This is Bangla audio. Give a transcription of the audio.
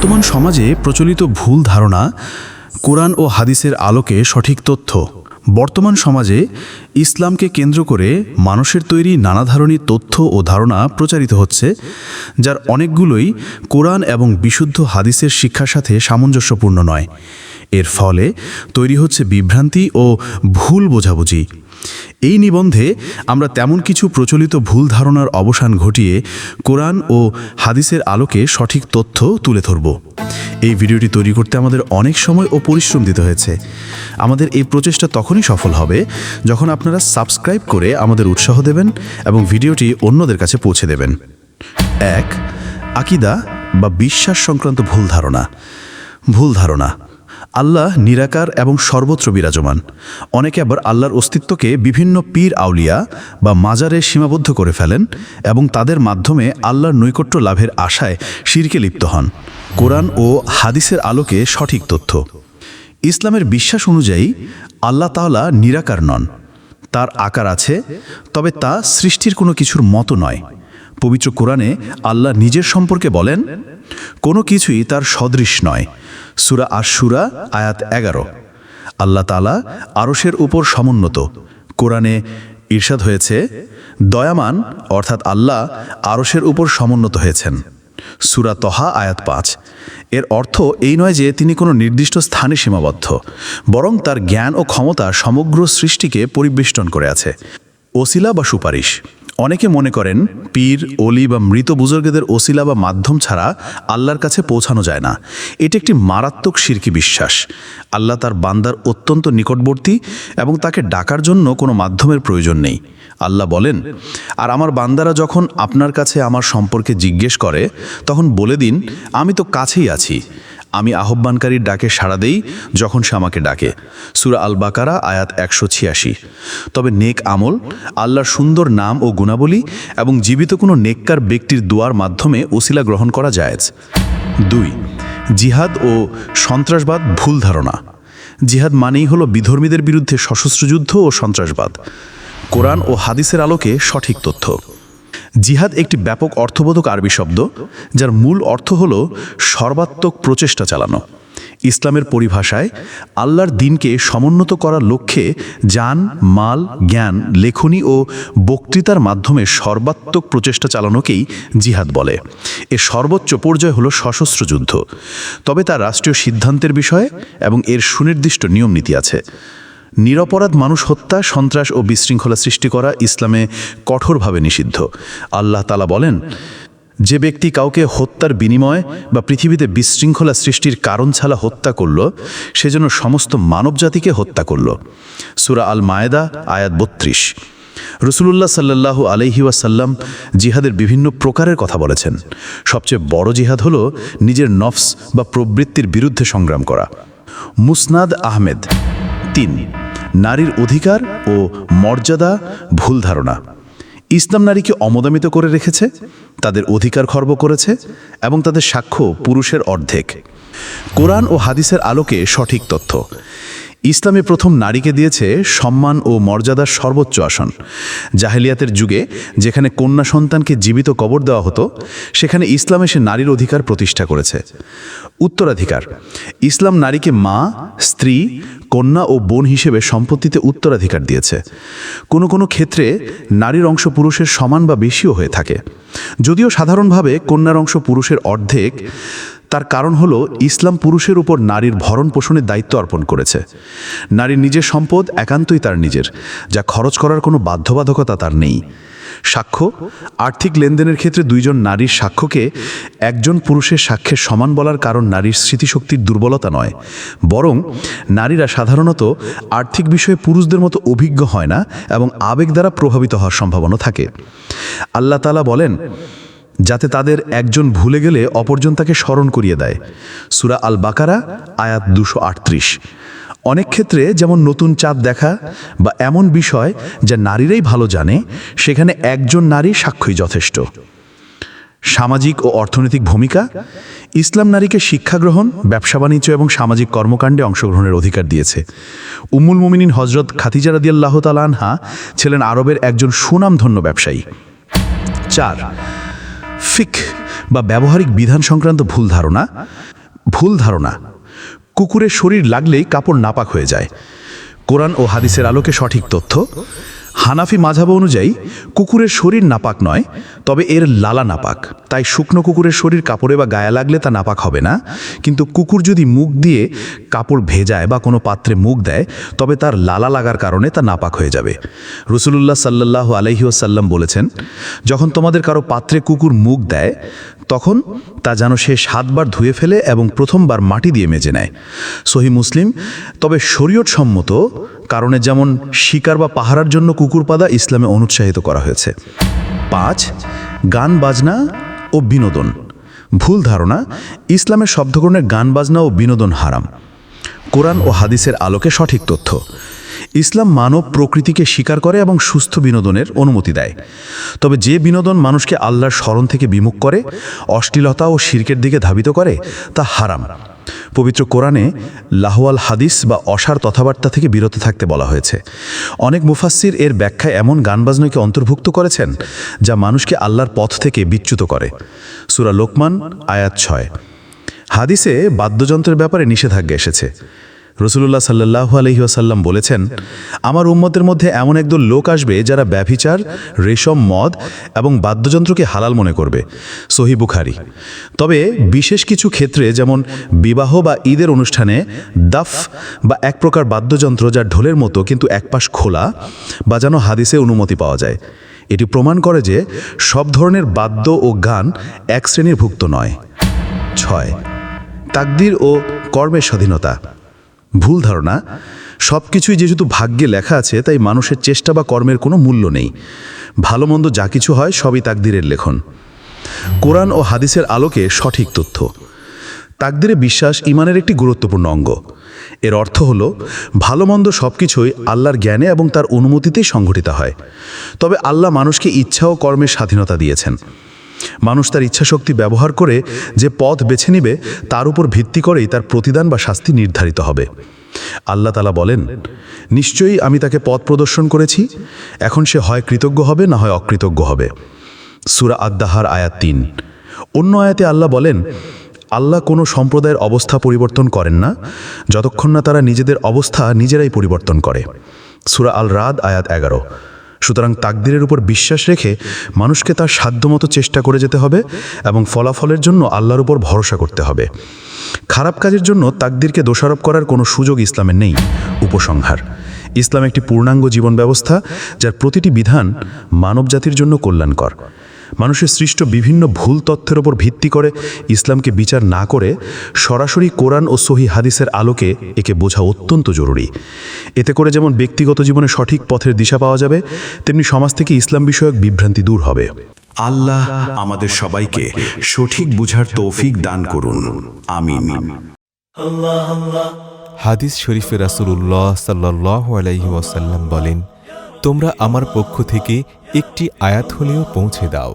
বর্তমান সমাজে প্রচলিত ভুল ধারণা, কোরআন ও হাদিসের আলোকে সঠিক তথ্য। বর্তমান সমাজে ইসলামকে কেন্দ্র করে মানুষের তৈরি নানা ধরনের তথ্য ও ধারণা প্রচারিত হচ্ছে, যার অনেকগুলোই কোরআন এবং বিশুদ্ধ হাদিসের শিক্ষার সাথে সামঞ্জস্যপূর্ণ নয়। এর ফলে তৈরি হচ্ছে বিভ্রান্তি ও ভুল বোঝাবুঝি। এই নিবন্ধে আমরা তেমন কিছু প্রচলিত ভুল ধারণার অবসান ঘটিয়ে কোরআন ও হাদিসের আলোকে সঠিক তথ্য তুলে ধরব। এই ভিডিওটি তৈরি করতে আমাদের অনেক সময় ও পরিশ্রম দিতে হয়েছে। আমাদের এই প্রচেষ্টা তখনই সফল হবে যখন আপনারা সাবস্ক্রাইব করে আমাদের উৎসাহ দেবেন এবং ভিডিওটি অন্যদের কাছে পৌঁছে দেবেন। এক, আকিদা বা বিশ্বাস সংক্রান্ত ভুল ধারণা। ভুল ধারণা। আল্লাহ নিরাকার এবং সর্বত্র বিরাজমান। অনেকে আবার আল্লাহর অস্তিত্বকে বিভিন্ন পীর আউলিয়া বা মাজারে সীমাবদ্ধ করে ফেলেন এবং তাদের মাধ্যমে আল্লাহর নৈকট্য লাভের আশায় শিরকে লিপ্ত হন। কোরআন ও হাদিসের আলোকে সঠিক তথ্য। ইসলামের বিশ্বাস অনুযায়ী আল্লাহ তাআলা নিরাকার নন। তার আকার আছে, তবে তা সৃষ্টির কোনো কিছুর মতো নয়। পবিত্র কোরআনে আল্লাহ নিজের সম্পর্কে বলেন, কোনো কিছুই তার সদৃশ নয়। সুরা আশুরা আয়াত এগারো। আল্লাহ তালা আরশের উপর সমুন্নত। কোরআনে ঈর্ষাদ হয়েছে, দয়ামান, অর্থাৎ আল্লাহ আরশের উপর সমুন্নত হয়েছেন। সুরা তহা, আয়াত পাঁচ। এর অর্থ এই নয় যে তিনি কোনো নির্দিষ্ট স্থানে সীমাবদ্ধ, বরং তার জ্ঞান ও ক্ষমতা সমগ্র সৃষ্টিকে পরিবেষ্টন করে আছে। ওসিলা বা সুপারিশ। অনেকে মনে করেন পীর অলি বা মৃত বুজুর্গদের ওসিলা বা মাধ্যম ছাড়া আল্লাহর কাছে পৌঁছানো যায় না। এটি একটি মারাত্মক শিরকি বিশ্বাস। আল্লাহ তার বান্দার অত্যন্ত নিকটবর্তী এবং তাকে ডাকার জন্য কোনো মাধ্যমের প্রয়োজন নেই। আল্লাহ বলেন, আর আমার বান্দারা যখন আপনার কাছে আমার সম্পর্কে জিজ্ঞেস করে, তখন বলে দিন, আমি তো কাছেই আছি। আমি আহ্বানকারীর ডাকে সাড়া দেই যখন সে আমাকে ডাকে। সুরা আল বাকারা আয়াত একশো ছিয়াশি। তবে নেক আমল, আল্লাহর সুন্দর নাম ও গুণাবলী এবং জীবিত কোনো নেককার ব্যক্তির দোয়ার মাধ্যমে ওসিলা গ্রহণ করা জায়েজ। দুই, জিহাদ ও সন্ত্রাসবাদ ভুল ধারণা। জিহাদ মানেই হলো বিধর্মীদের বিরুদ্ধে সশস্ত্র যুদ্ধ ও সন্ত্রাসবাদ। কোরআন ও হাদিসের আলোকে সঠিক তথ্য। জিহাদ একটি ব্যাপক অর্থবোধক আরবি শব্দ, যার মূল অর্থ হল সর্বাত্মক প্রচেষ্টা চালানো। ইসলামের পরিভাষায় আল্লাহর দিনকে সমুন্নত করার লক্ষ্যে যান মাল, জ্ঞান, লেখনী ও বক্তৃতার মাধ্যমে সর্বাত্মক প্রচেষ্টা চালানোকেই জিহাদ বলে। এর সর্বোচ্চ পর্যায় হল সশস্ত্র যুদ্ধ। তবে তার রাষ্ট্রীয় সিদ্ধান্তের বিষয়ে এবং এর সুনির্দিষ্ট নিয়ম নীতি আছে। নিরপরাধ মানুষ হত্যা, সন্ত্রাস ও বিশৃঙ্খলা সৃষ্টি করা ইসলামে কঠোরভাবে নিষিদ্ধ। আল্লাহ তালা বলেন, যে ব্যক্তি কাউকে হত্যার বিনিময় বা পৃথিবীতে বিশৃঙ্খলা সৃষ্টির কারণ ছাড়া হত্যা করল সেজন্য সমস্ত মানবজাতিকে হত্যা করল। সুরা আল মায়েদা আয়াত বত্রিশ। রসুলুল্লাহ সাল্লাহু আলহি ওয়াসাল্লাম জিহাদের বিভিন্ন প্রকারের কথা বলেছেন। সবচেয়ে বড় জিহাদ হল নিজের নফস বা প্রবৃত্তির বিরুদ্ধে সংগ্রাম করা। মুসনাদ আহমেদ, তিন। নারীর অধিকার ও মর্যাদা ভুল ধারণা। ইসলাম নারীকে অমদামিত করে রেখেছে, তাদের অধিকার খর্ব করেছে এবং তাদের সাক্ষ্য পুরুষের অর্ধেক। কোরআন ও হাদিসের আলোকে সঠিক তথ্য। ইসলামে প্রথম নারীকে দিয়েছে সম্মান ও মর্যাদার সর্বোচ্চ আসন। জাহেলিয়াতের যুগে যেখানে কন্যা সন্তানকে জীবিত কবর দেওয়া হতো, সেখানে ইসলাম এসে নারীর অধিকার প্রতিষ্ঠা করেছে। উত্তরাধিকার। ইসলাম নারীকে মা, স্ত্রী, কন্যা ও বোন হিসেবে সম্পত্তিতে উত্তরাধিকার দিয়েছে। কোনো কোনো ক্ষেত্রে নারীর অংশ পুরুষের সমান বা বেশিও হয়ে থাকে। যদিও সাধারণভাবে কন্যার অংশ পুরুষের অর্ধেক তার কারণ হলো ইসলাম পুরুষের উপর নারীর ভরণ পোষণের দায়িত্ব অর্পণ করেছে। নারীর নিজের সম্পদ একান্তই তার নিজের, যা খরচ করার কোনো বাধ্যবাধকতা তার নেই। সাক্ষ্য, আর্থিক লেনদেনের ক্ষেত্রে দুইজন নারীর সাক্ষ্যকে একজন পুরুষের সাক্ষ্যের সমান বলার কারণ নারীর স্মৃতিশক্তির দুর্বলতা নয়। বরং নারীরা সাধারণত আর্থিক বিষয়ে পুরুষদের মতো অভিজ্ঞ হয় না এবং আবেগ দ্বারা প্রভাবিত হওয়ার সম্ভাবনা থাকে। আল্লাহ তালা বলেন যাতে তাদের একজন ভুলে গেলে অপরজন তাকে স্মরণ করিয়ে দেয়। সুরা আল বাকারা আয়াত দুশো আটত্রিশ। অনেক ক্ষেত্রে যেমন নতুন চাঁদ দেখা বা এমন বিষয় যা নারীরাই ভালো জানে, সেখানে একজন নারী সাক্ষ্যই যথেষ্ট। সামাজিক ও অর্থনৈতিক ভূমিকা, ইসলাম নারীকে শিক্ষা গ্রহণ, ব্যবসা বাণিজ্য এবং সামাজিক কর্মকাণ্ডে অংশগ্রহণের অধিকার দিয়েছে। উম্মুল মুমিনিন হজরত খাতিজা রাদিয়াল্লাহ তালানহা ছিলেন আরবের একজন সুনামধন্য ব্যবসায়ী। চার ফিক বা ব্যবহারিক বিধান সংক্রান্ত ভুল ধারণা ভুল ধারণা। কুকুরের শরীর লাগলেই কাপড় নাপাক হয়ে যায়। কোরআন ও হাদিসের আলোকে সঠিক তথ্য হানাফি মাঝাব অনুযায়ী, কুকুরের শরীর নাপাক নয়, তবে এর লালা নাপাক। তাই শুকনো কুকুরের শরীর কাপড়ে বা গায়ে লাগলে তা নাপাক হবে না। কিন্তু কুকুর যদি মুখ দিয়ে কাপড় ভেজায় বা কোনো পাত্রে মুখ দেয়, তবে তার লালা লাগার কারণে তা নাপাক হয়ে যাবে। রসুলুল্লাহ সাল্লাহ আলহিউসাল্লাম বলেছেন, যখন তোমাদের কারও পাত্রে কুকুর মুখ দেয় তখন তা যেন সে সাতবার ধুয়ে ফেলে এবং প্রথমবার মাটি দিয়ে মেজে নেয়। সহি মুসলিম, তবে শরীয়ত সম্মত কারণে যেমন শিকার বা পাহারার জন্য কুকুর পাদা ইসলামে অনুৎসাহিত করা হয়েছে। পাঁচ, গান বাজনা ও বিনোদন। ভুল ধারণা, ইসলামের শব্দগ্রহণের গান বাজনা ও বিনোদন হারাম। কোরআন ও হাদিসের আলোকে সঠিক তথ্য। ইসলাম মানব প্রকৃতিকে স্বীকার করে এবং সুস্থ বিনোদনের অনুমতি দেয়। তবে যে বিনোদন মানুষকে আল্লাহর স্মরণ থেকে বিমুখ করে, অশ্লীলতা ও শির্কের দিকে ধাবিত করে, তা হারাম। পবিত্র কোরআনে লাহওয়াল হাদিস বা অসার কথাবার্তা থেকে বিরত থাকতে বলা হয়েছে। অনেক মুফাসসির এর ব্যাখ্যায় এমন গান বাজনাকে অন্তর্ভুক্ত করেছেন, যা মানুষকে আল্লাহর পথ থেকে বিচ্যুত করে। সুরা লোকমান, আয়াত ছয়। হাদিসে বাদ্যযন্ত্রের ব্যাপারে নিষেধাজ্ঞা এসেছে। রসুল্লাহ সাল্লাহ আলহিহাসাল্লাম বলেছেন, আমার উম্মতের মধ্যে এমন একদল লোক আসবে যারা ব্যভিচার, রেশম, মদ এবং বাদ্যযন্ত্রকে হালাল মনে করবে। সহি বুখারি। তবে বিশেষ কিছু ক্ষেত্রে যেমন বিবাহ বা ঈদের অনুষ্ঠানে দাফ বা এক প্রকার বাদ্যযন্ত্র যা ঢোলের মতো কিন্তু একপাশ খোলা বাজানো হাদিসে অনুমতি পাওয়া যায়। এটি প্রমাণ করে যে সব ধরনের বাদ্য ও গান এক শ্রেণির ভুক্ত নয়। ছয়, তাকদির ও কর্মের স্বাধীনতা। ভুল ধারণা সব কিছুই যেহেতু ভাগ্যে লেখা আছে, তাই মানুষের চেষ্টা বা কর্মের কোনো মূল্য নেই। ভালো মন্দ যা কিছু হয়, সবই তাকদিরের লেখন। কোরআন ও হাদিসের আলোকে সঠিক তথ্য। তাকদিরে বিশ্বাস ইমানের একটি গুরুত্বপূর্ণ অঙ্গ। এর অর্থ হল, ভালো মন্দ সব কিছুই আল্লাহর জ্ঞানে এবং তার অনুমতিতেই সংঘটিত হয়। তবে আল্লাহ মানুষকে ইচ্ছা ও কর্মের স্বাধীনতা দিয়েছেন। মানুষ তার ইচ্ছাশক্তি ব্যবহার করে যে পথ বেছে নিবে, তার উপর ভিত্তি করেই তার প্রতিদান বা শাস্তি নির্ধারিত হবে। আল্লাহ তালা বলেন, নিশ্চয়ই আমি তাকে পথ প্রদর্শন করেছি। এখন সে হয় কৃতজ্ঞ হবে, না হয় অকৃতজ্ঞ হবে। সুরা আদ্দাহার আয়াত তিন। অন্য আয়াতে আল্লাহ বলেন, আল্লাহ কোনো সম্প্রদায়ের অবস্থা পরিবর্তন করেন না। যতক্ষণ না তারা নিজেদের অবস্থা নিজেরাই পরিবর্তন করে। সুরা আল রাদ আয়াত এগারো। সুতরাং তাকদিরের উপর বিশ্বাস রেখে মানুষকে তার সাধ্যমতো চেষ্টা করে যেতে হবে এবং ফলাফলের জন্য আল্লাহর উপর ভরসা করতে হবে। খারাপ কাজের জন্য তাকদিরকে দোষারোপ করার কোনো সুযোগ ইসলামের নেই, উপসংহার। ইসলাম একটি পূর্ণাঙ্গ জীবন ব্যবস্থা যার প্রতিটি বিধান মানবজাতির জন্য কল্যাণকর। মানুষের সৃষ্ট বিভিন্ন ভুল তথ্যের ওপর ভিত্তি করে ইসলামকে বিচার না করে সরাসরি কোরআন ও সহি হাদিসের আলোকে একে বোঝা অত্যন্ত জরুরি। এতে করে যেমন ব্যক্তিগত জীবনে সঠিক পথের দিশা পাওয়া যাবে তেমনি সমাজ থেকে ইসলাম বিষয়ক বিভ্রান্তি দূর হবে। আল্লাহ আমাদের সবাইকে সঠিক বুঝার তৌফিক দান করুন। আমিন। হাদিস শরীফে রাসূলুল্লাহ সাল্লাহ আলাইহি ওয়াসাল্লাম বলেন তোমরা আমার পক্ষ থেকে একটি আয়াত হলেও পৌঁছে দাও।